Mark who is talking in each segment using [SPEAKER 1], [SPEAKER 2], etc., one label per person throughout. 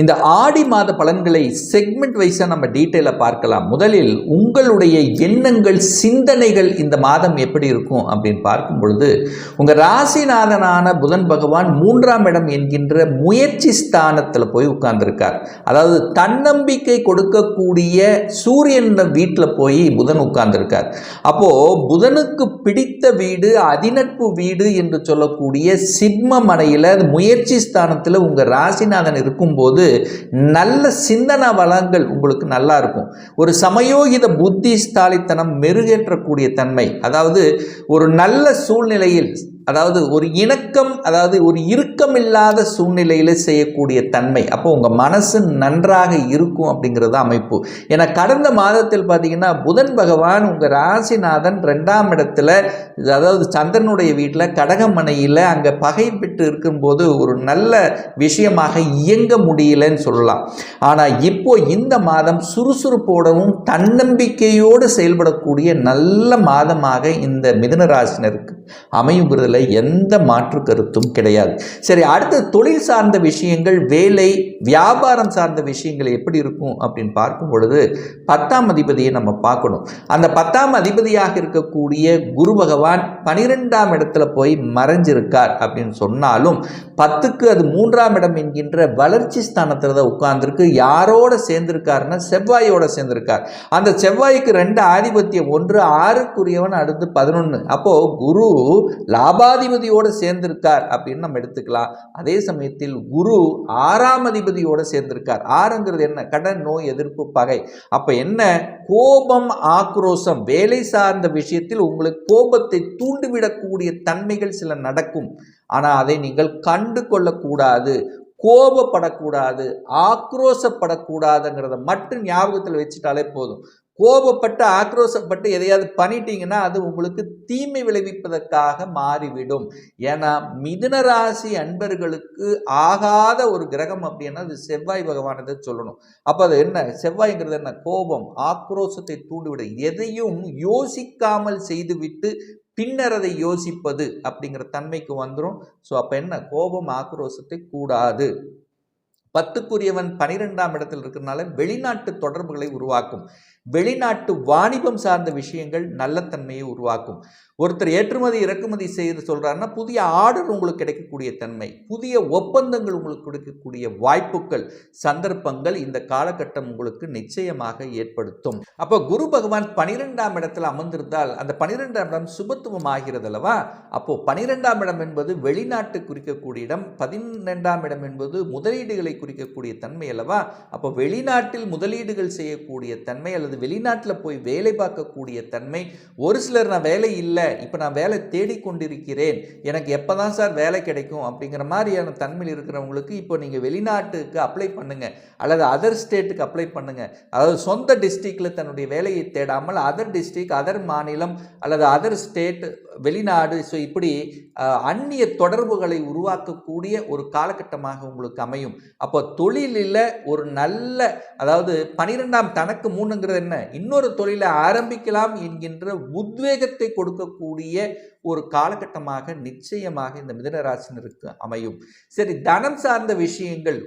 [SPEAKER 1] இந்த ஆடி மாத பலன்களை செக்மெண்ட் வைஸாக நம்ம டீட்டெயிலாக பார்க்கலாம். முதலில் உங்களுடைய எண்ணங்கள் சிந்தனைகள் இந்த மாதம் எப்படி இருக்கும் அப்படின்னு பார்க்கும் பொழுது உங்கள் ராசிநாதனான புதன் பகவான் மூன்றாம் இடம் என்கின்ற முயற்சி ஸ்தானத்தில் போய் உட்கார்ந்துருக்கார். அதாவது தன்னம்பிக்கை கொடுக்கக்கூடிய சூரியன் வீட்டில் போய் புதன் உட்கார்ந்துருக்கார். அப்போது புதனுக்கு பிடித்த வீடு அதிநட்பு வீடு என்று சொல்லக்கூடிய சிக்ம மனையில் முயற்சி ஸ்தானத்தில் உங்கள் ராசிநாதன் இருக்கும்போது நல்ல சிந்தன வளங்கள் உங்களுக்கு நல்லா இருக்கும். ஒரு சமயோகித புத்திஸ்தாலித்தனம் மெருகேற்றக்கூடிய தன்மை அதாவது ஒரு நல்ல சூழ்நிலையில் அதாவது ஒரு இணக்கம் அதாவது ஒரு இறுக்கம் இல்லாத சூழ்நிலையில் செய்யக்கூடிய தன்மை. அப்போ உங்கள் மனசு நன்றாக இருக்கும் அப்படிங்கிறது அமைப்பு. ஏன்னா கடந்த மாதத்தில் பார்த்தீங்கன்னா புதன் பகவான் உங்கள் ராசிநாதன் ரெண்டாம் இடத்துல அதாவது சந்திரனுடைய வீட்டில் கடகமனையில் அங்கே பகை பெற்று இருக்கும்போது ஒரு நல்ல விஷயமாக இயங்க முடியலன்னு சொல்லலாம். ஆனால் இப்போ இந்த மாதம் சுறுசுறுப்போடவும் தன்னம்பிக்கையோடு செயல்படக்கூடிய நல்ல மாதமாக இந்த மிதன ராசினருக்கு அமையுங்கிறதுல எந்த மாற்று கருத்தும் கிடையாது. சரி அடுத்து தொழில் சார்ந்த விஷயங்கள் வேலை வியாபாரம் சார்ந்த விஷயங்கள் எப்படி இருக்கும் அப்படின்னு பார்க்கும் பொழுது பத்தாம் அதிபதியை நம்ம பார்க்கணும். அந்த பத்தாம் அதிபதியாக இருக்கக்கூடிய குரு பகவான் பனிரெண்டாம் இடத்துல போய் மறைஞ்சிருக்கார் அப்படின்னு சொன்னாலும் பத்துக்கு அது மூன்றாம் இடம் என்கின்ற வளர்ச்சி ஸ்தானத்தில் தான் உட்கார்ந்துருக்கு. யாரோட சேர்ந்திருக்காருன்னா செவ்வாயோட சேர்ந்திருக்கார். அந்த செவ்வாய்க்கு ரெண்டு ஆதிபத்தியம் ஒன்று ஆறுக்குரியவன் அடுத்து பதினொன்று அப்போ குரு லாபாதிபதியோடு சேர்ந்திருக்கார் அப்படின்னு நம்ம எடுத்துக்கலாம். அதே சமயத்தில் குரு ஆறாம் அதிபதியோடு சேர்ந்திருக்கார். ஆறுங்கிறது என்ன? கடன் நோய் எதிர்ப்பு பகை. அப்போ என்ன? கோபம் ஆக்ரோஷம் வேலை சார்ந்த விஷயத்தில் உங்களுக்கு கோபத்தை தூண்டிவிடக்கூடிய தன்மைகள் சில நடக்கும். ஆனால் அதை நீங்கள் கண்டு கொள்ளக்கூடாது. கோபப்படக்கூடாது. ஆக்ரோஷப்படக்கூடாதுங்கிறத மட்டும் ஞாபகத்தில் வச்சுட்டாலே போதும். கோபப்பட்டு ஆக்ரோஷப்பட்டு எதையாவது பண்ணிட்டீங்கன்னா அது உங்களுக்கு தீமை விளைவிப்பதற்காக மாறிவிடும். ஏன்னா மிதுன ராசி அன்பர்களுக்கு ஆகாத ஒரு கிரகம் அப்படின்னா அது செவ்வாய் பகவானதை சொல்லணும். அப்போ அது என்ன? செவ்வாய்ங்கிறது என்ன? கோபம் ஆக்ரோஷத்தை தூண்டிவிடும். எதையும் யோசிக்காமல் செய்துவிட்டு பின்னர் அதை யோசிப்பது அப்படிங்கிற தன்மைக்கு வந்துடும் ஸோ அப்போ என்ன? கோபம் ஆக்ரோஷத்தை கூடாது. பத்துக்குரியவன் பனிரெண்டாம் இடத்தில் இருக்கிறனால வெளிநாட்டு தொடர்புகளை உருவாக்கும். வெளிநாட்டு வாணிபம் சார்ந்த விஷயங்கள் நல்ல தன்மையை உருவாக்கும். ஒருத்தர் ஏற்றுமதி இறக்குமதி செய்து சொல்கிறாருன்னா புதிய ஆர்டர் உங்களுக்கு கிடைக்கக்கூடிய தன்மை புதிய ஒப்பந்தங்கள் உங்களுக்கு கிடைக்கக்கூடிய வாய்ப்புகள் சந்தர்ப்பங்கள் இந்த காலகட்டம் உங்களுக்கு நிச்சயமாக ஏற்படுத்தும். அப்போ குரு பகவான் பனிரெண்டாம் இடத்தில் அமர்ந்திருந்தால் அந்த பனிரெண்டாம் இடம் சுபத்துவம் ஆகிறது அல்லவா அப்போ பனிரெண்டாம் இடம் என்பது வெளிநாட்டு குறிக்கக்கூடிய இடம் பதினெண்டாம் இடம் என்பது முதலீடுகளை குறிக்கக்கூடிய தன்மை அல்லவா? அப்போ வெளிநாட்டில் முதலீடுகள் செய்யக்கூடிய தன்மை அல்லது வெளிநாட்டில் போய் வேலை பார்க்கக்கூடிய தன்மை. ஒரு சிலர் நான் வேலை இல்லை இப்போ நான் வேலை தேடிக்கொண்டிருக்கிறேன் எனக்கு எப்போ தான் சார் வேலை கிடைக்கும் அப்படிங்கிற மாதிரியான தன்மையில் இருக்கிறவங்களுக்கு இப்போ நீங்கள் வெளிநாட்டுக்கு அப்ளை பண்ணுங்கள் அல்லது அதர் ஸ்டேட்டுக்கு அப்ளை பண்ணுங்கள் அதாவது சொந்த டிஸ்ட்ரிக்டில் தன்னுடைய வேலையை தேடாமல் அதர் டிஸ்ட்ரிக் அதர் மாநிலம் அல்லது அதர் ஸ்டேட் வெளிநாடு ஸோ இப்படி அந்நிய தொடர்புகளை உருவாக்கக்கூடிய ஒரு காலகட்டமாக உங்களுக்கு அமையும். அப்போ தொழிலில் ஒரு நல்ல அதாவது பனிரெண்டாம் தனக்கு மூணுங்கிறது என்ன? இன்னொரு தொழிலை ஆரம்பிக்கலாம் என்கின்ற உத்வேகத்தை கொடுக்கக்கூடிய ஒரு காலகட்டமாக நிச்சயமாக இந்த மிதனராசினருக்கு அமையும். சரி தனம் சார்ந்த விஷயங்கள்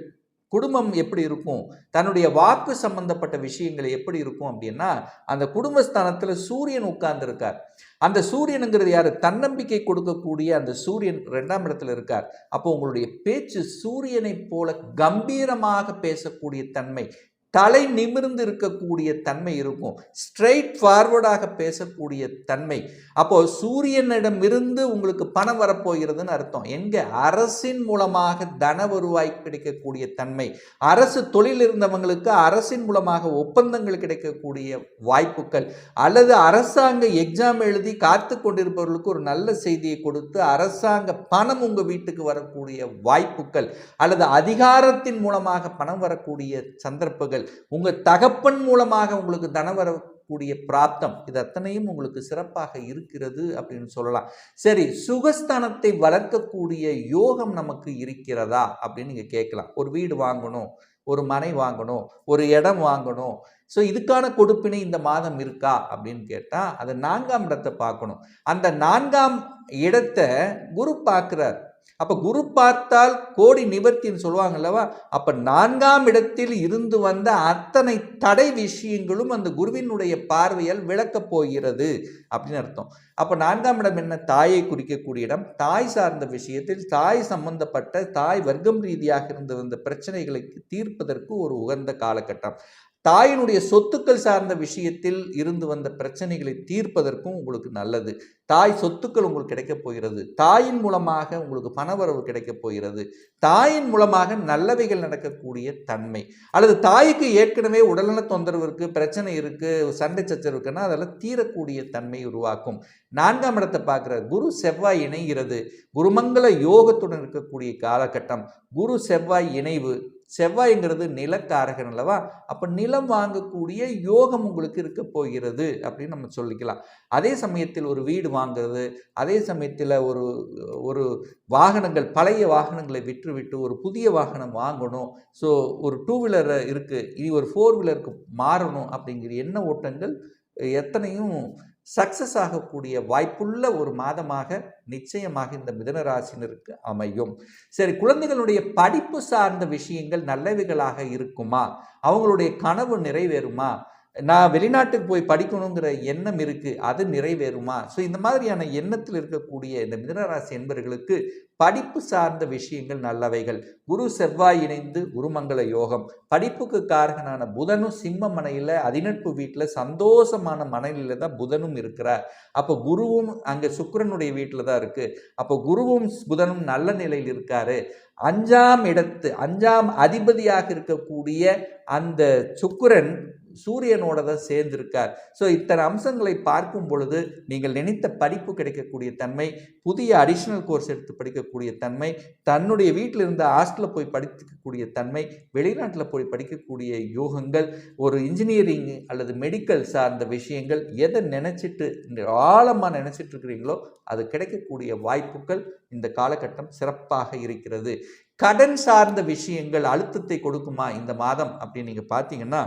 [SPEAKER 1] குடும்பம் எப்படி இருக்கும்? தன்னுடைய வாக்கு சம்பந்தப்பட்ட விஷயங்கள் எப்படி இருக்கும் அப்படின்னா அந்த குடும்பஸ்தானத்தில் சூரியன் உட்கார்ந்துருக்கார். அந்த சூரியனுங்கிறது யார்? தன்னம்பிக்கை கொடுக்கக்கூடிய அந்த சூரியன் ரெண்டாம் இடத்துல இருக்கார். அப்போ உங்களுடைய பேச்சு சூரியனை போல கம்பீரமாக பேசக்கூடிய தன்மை தலை நிமிர்ந்து இருக்கக்கூடிய தன்மை இருக்கும். ஸ்ட்ரெயிட் ஃபார்வர்டாக பேசக்கூடிய தன்மை. அப்போ சூரியனிடமிருந்து உங்களுக்கு பணம் வரப்போகிறதுன்னு அர்த்தம். எங்க? அரசின் மூலமாக தன வருவாய் கிடைக்கக்கூடிய தன்மை. அரசு தொழில் இருந்தவங்களுக்கு அரசின் மூலமாக ஒப்பந்தங்கள் கிடைக்கக்கூடிய வாய்ப்புகள். அல்லது அரசாங்க எக்ஸாம் எழுதி காத்து கொண்டிருப்பவர்களுக்கு ஒரு நல்ல செய்தியை கொடுத்து அரசாங்க பணம் உங்க வீட்டுக்கு வரக்கூடிய வாய்ப்புகள். அல்லது அதிகாரத்தின் மூலமாக பணம் வரக்கூடிய சந்தர்ப்பங்கள் உங்கள் தகப்பன் மூலமாக உங்களுக்கு தன வரக்கூடிய பிராப்தம் இது அத்தனையும் உங்களுக்கு சிறப்பாக இருக்கிறது அப்படின்னு சொல்லலாம். சரி சுகஸ்தானத்தை வளர்க்கக்கூடிய யோகம் நமக்கு இருக்கிறதா அப்படின்னு நீங்கள் கேட்கலாம். ஒரு வீடு வாங்கணும் ஒரு மனை வாங்கணும் ஒரு இடம் வாங்கணும். ஸோ இதுக்கான கொடுப்பினை இந்த மாதம் இருக்கா அப்படின்னு கேட்டால் அது நான்காம் இடத்தை பார்க்கணும். அந்த நான்காம் இடத்தை குரு பார்க்குறார். அப்போ குரு பார்த்தால் கோடி நிவர்த்தின்னு சொல்லுவாங்க அல்லவா? அப்போ நான்காம் இடத்தில் இருந்து வந்த அத்தனை தடை விஷயங்களும் அந்த குருவினுடைய பார்வையால் விளக்கப் போகிறது அப்படின்னு அர்த்தம். அப்போ நான்காம் இடம் என்ன? தாயை குறிக்கக்கூடிய இடம். தாய் சார்ந்த விஷயத்தில் தாய் சம்பந்தப்பட்ட தாய் வர்க்கம் ரீதியாக இருந்து வந்த பிரச்சனைகளுக்கு தீர்ப்பதற்கு ஒரு உகந்த காலகட்டம். தாயினுடைய சொத்துக்கள் சார்ந்த விஷயத்தில் இருந்து வந்த பிரச்சனைகளை தீர்ப்பதற்கும் உங்களுக்கு நல்லது. தாய் சொத்துக்கள் உங்களுக்கு கிடைக்கப் போகிறது. தாயின் மூலமாக உங்களுக்கு பணவரவு கிடைக்கப் போகிறது. தாயின் மூலமாக நல்லவைகள் நடக்கக்கூடிய தன்மை. அல்லது தாய்க்கு ஏற்கனவே உடல்நல தொந்தரவு இருக்கு பிரச்சனை இருக்கு சண்டை சச்சரவு இருக்குன்னா அதெல்லாம் தீரக்கூடிய தன்மை உருவாக்கும். நான்காம் இடத்தை பார்க்குற குரு செவ்வாய் இணைகிறது. குருமங்கள யோகத்துடன் இருக்கக்கூடிய காலகட்டம். குரு செவ்வாய் இணைவு. செவ்வாய்ங்கிறது நிலக்காரகன் அல்லவா? அப்போ நிலம் வாங்கக்கூடிய யோகம் உங்களுக்கு இருக்க போகிறது அப்படின்னு நம்ம சொல்லிக்கலாம். அதே சமயத்தில் ஒரு வீடு வாங்குறது அதே சமயத்தில் ஒரு ஒரு வாகனங்கள் பழைய வாகனங்களை விற்றுவிட்டு ஒரு புதிய வாகனம் வாங்கணும். ஸோ ஒரு டூ வீலர் இருக்குது இனி ஒரு ஃபோர் வீலருக்கு மாறணும் அப்படிங்கிற எண்ண ஓட்டங்கள் எத்தனையும் சக்சஸ் ஆகக்கூடிய வாய்ப்புள்ள ஒரு மாதமாக நிச்சயமாக இந்த மிதன ராசினருக்கு அமையும். சரி குழந்தைகளுடைய படிப்பு சார்ந்த விஷயங்கள் நல்லவைகளாக இருக்குமா? அவங்களுடைய கனவு நிறைவேறுமா? நான் வெளிநாட்டுக்கு போய் படிக்கணுங்கிற எண்ணம் இருக்கு அது நிறைவேறுமா? ஸோ இந்த மாதிரியான எண்ணத்தில் இருக்கக்கூடிய இந்த மிதனராசி என்பர்களுக்கு படிப்பு சார்ந்த விஷயங்கள் நல்லவைகள். குரு செவ்வாய் இணைந்து குருமங்கள யோகம். படிப்புக்கு காரகனான புதனும் சிம்ம மனையில் அதிநட்பு வீட்டில் சந்தோஷமான மனையில தான் புதனும் இருக்கிறார். அப்போ குருவும் அங்கே சுக்கிரனுடைய வீட்டில் தான் இருக்கு. அப்போ குருவும் புதனும் நல்ல நிலையில் இருக்காரு. அஞ்சாம் இடத்து அஞ்சாம் அதிபதியாக இருக்கக்கூடிய அந்த சுக்கிரன் சூரியனோட தான் சேர்ந்திருக்கார். ஸோ இத்தனை அம்சங்களை பார்க்கும் பொழுது நீங்கள் நினைத்த படிப்பு கிடைக்கக்கூடிய தன்மை புதிய அடிஷ்னல் கோர்ஸ் எடுத்து படிக்கக்கூடிய தன்மை தன்னுடைய வீட்டில் இருந்த ஹாஸ்டலில் போய் படிக்கக்கூடிய தன்மை வெளிநாட்டில் போய் படிக்கக்கூடிய யோகங்கள் ஒரு இன்ஜினியரிங் அல்லது மெடிக்கல் சார்ந்த விஷயங்கள் எதை நினச்சிட்டு ஆழமாக நினச்சிட்டு இருக்கிறீங்களோ அது கிடைக்கக்கூடிய வாய்ப்புகள் இந்த காலகட்டம் சிறப்பாக இருக்கிறது. கடன் சார்ந்த விஷயங்கள் அழுத்தத்தை கொடுக்குமா இந்த மாதம் அப்படின்னு நீங்கள் பார்த்தீங்கன்னா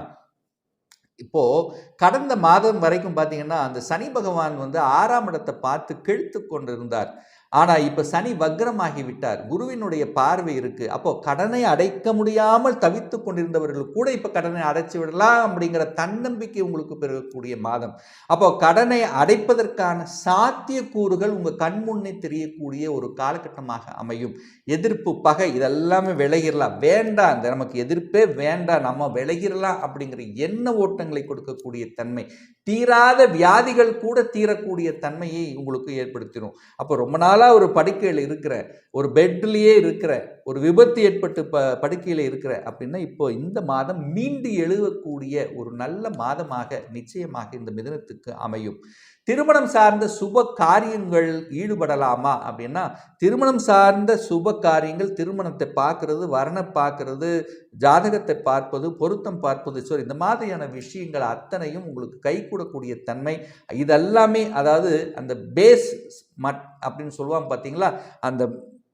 [SPEAKER 1] இப்போது கடந்த மாதம் வரைக்கும் பார்த்தீங்கன்னா அந்த சனி பகவான் வந்து ஆறாம் இடத்தை பார்த்து கெழுத்து கொண்டிருந்தார். ஆனால் இப்போ சனி வக்ரமாகி விட்டார். குருவினுடைய பார்வை இருக்கு. அப்போ கடனை அடைக்க முடியாமல் தவித்து கொண்டிருந்தவர்கள் கூட இப்போ கடனை அடைச்சி விடலாம் அப்படிங்கிற தன்னம்பிக்கை உங்களுக்கு பெறக்கூடிய மாதம். அப்போ கடனை அடைப்பதற்கான சாத்தியக்கூறுகள் உங்கள் கண் முன்னே தெரியக்கூடிய ஒரு காலகட்டமாக அமையும். எதிர்ப்பு பகை இதெல்லாமே விலகிடலாம் வேண்டாம். இந்த நமக்கு எதிர்ப்பே வேண்டாம். நம்ம விலகிடலாம் அப்படிங்கிற எண்ண ஓட்டங்களை கொடுக்கக்கூடிய தன்மை. தீராத வியாதிகள் கூட தீரக்கூடிய தன்மையை உங்களுக்கு ஏற்படுத்திடும் அப்போ ரொம்ப நாள் நாளாக ஒரு படுக்கையில் இருக்கிற ஒரு பெட்லேயே இருக்கிற ஒரு விபத்து ஏற்பட்டு ப படுக்கையில் இருக்கிற அப்படின்னா இப்போ இந்த மாதம் மீண்டு எழுவக்கூடிய ஒரு நல்ல மாதமாக நிச்சயமாக இந்த மிதனத்துக்கு அமையும். திருமணம் சார்ந்த சுப காரியங்கள் ஈடுபடலாமா? அப்படின்னா திருமணம் சார்ந்த சுப காரியங்கள் திருமணத்தை பார்க்கறது வரணை பார்க்கறது ஜாதகத்தை பார்ப்பது பொருத்தம் பார்ப்பது ஸோ இந்த மாதிரியான விஷயங்கள் அத்தனையும் உங்களுக்கு கை கூடக்கூடிய தன்மை. இதெல்லாமே அதாவது அந்த பேஸ் மட் அப்படின்னு சொல்லுவாங்க பார்த்தீங்களா அந்த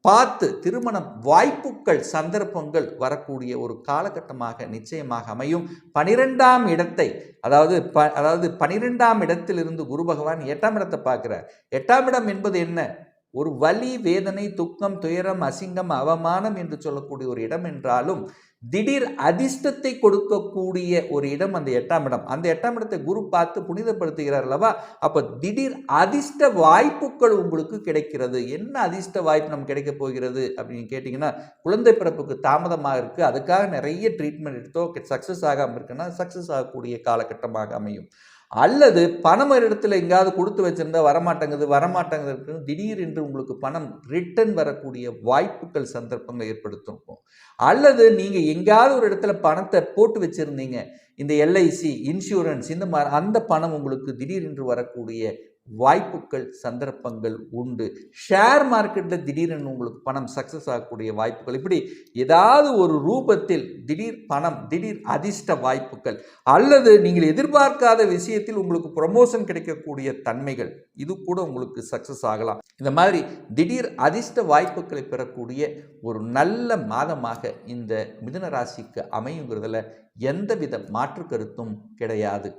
[SPEAKER 1] பார்த்து திருமண வாய்ப்புகள் சந்தர்ப்பங்கள் வரக்கூடிய ஒரு காலகட்டமாக நிச்சயமாக அமையும். பனிரெண்டாம் இடத்தை அதாவது ப அதாவது பனிரெண்டாம் இடத்திலிருந்து குரு பகவான் எட்டாம் இடத்தை பார்க்கிறார். எட்டாம் இடம் என்பது என்ன? ஒரு வலி வேதனை துக்கம் துயரம் அசிங்கம் அவமானம் என்று சொல்லக்கூடிய ஒரு இடம் என்றாலும் திடீர் அதிர்ஷ்டத்தை கொடுக்கக்கூடிய ஒரு இடம் அந்த எட்டாம் இடம். அந்த எட்டாம் இடத்தை குரு பார்த்து புனிதப்படுத்துகிறார் அல்லவா? அப்போ திடீர் அதிர்ஷ்ட வாய்ப்புகள் உங்களுக்கு கிடைக்கிறது. என்ன அதிர்ஷ்ட வாய்ப்பு நமக்கு கிடைக்க போகிறது அப்படின்னு கேட்டிங்கன்னா குழந்தை பிறப்புக்கு தாமதமாக இருக்குது அதுக்காக நிறைய ட்ரீட்மெண்ட் எடுத்தோ சக்ஸஸ் ஆகாமல் இருக்குன்னா சக்ஸஸ் ஆகக்கூடிய காலகட்டமாக அமையும். அல்லது பணம் ஒரு இடத்துல எங்கேயாவது கொடுத்து வச்சிருந்தா வரமாட்டேங்குது வரமாட்டேங்குது திடீர் என்று உங்களுக்கு பணம் ரிட்டர்ன் வரக்கூடிய வாய்ப்புகள் சந்தர்ப்பங்கள் ஏற்படுத்திருக்கும். அல்லது நீங்கள் எங்கேயாவது ஒரு இடத்துல பணத்தை போட்டு வச்சுருந்தீங்க இந்த எல்ஐசி இன்சூரன்ஸ் இந்த மாதிரி அந்த பணம் உங்களுக்கு திடீரென்று வரக்கூடிய வாய்ப்புகள் சந்தர்ப்பங்கள் உண்டு. ஷேர் மார்க்கெட்டில் திடீரென்று உங்களுக்கு பணம் சக்ஸஸ் ஆகக்கூடிய வாய்ப்புகள். இப்படி ஏதாவது ஒரு ரூபத்தில் திடீர் பணம் திடீர் அதிர்ஷ்ட வாய்ப்புகள் அல்லது நீங்கள் எதிர்பார்க்காத விஷயத்தில் உங்களுக்கு ப்ரொமோஷன் கிடைக்கக்கூடிய தன்மைகள் இது கூட உங்களுக்கு சக்ஸஸ் ஆகலாம். இந்த மாதிரி திடீர் அதிர்ஷ்ட வாய்ப்புகளை பெறக்கூடிய ஒரு நல்ல மாதமாக இந்த மிதுன ராசிக்கு அமையுங்கிறதுல எந்தவித மாற்று கருத்தும் கிடையாது.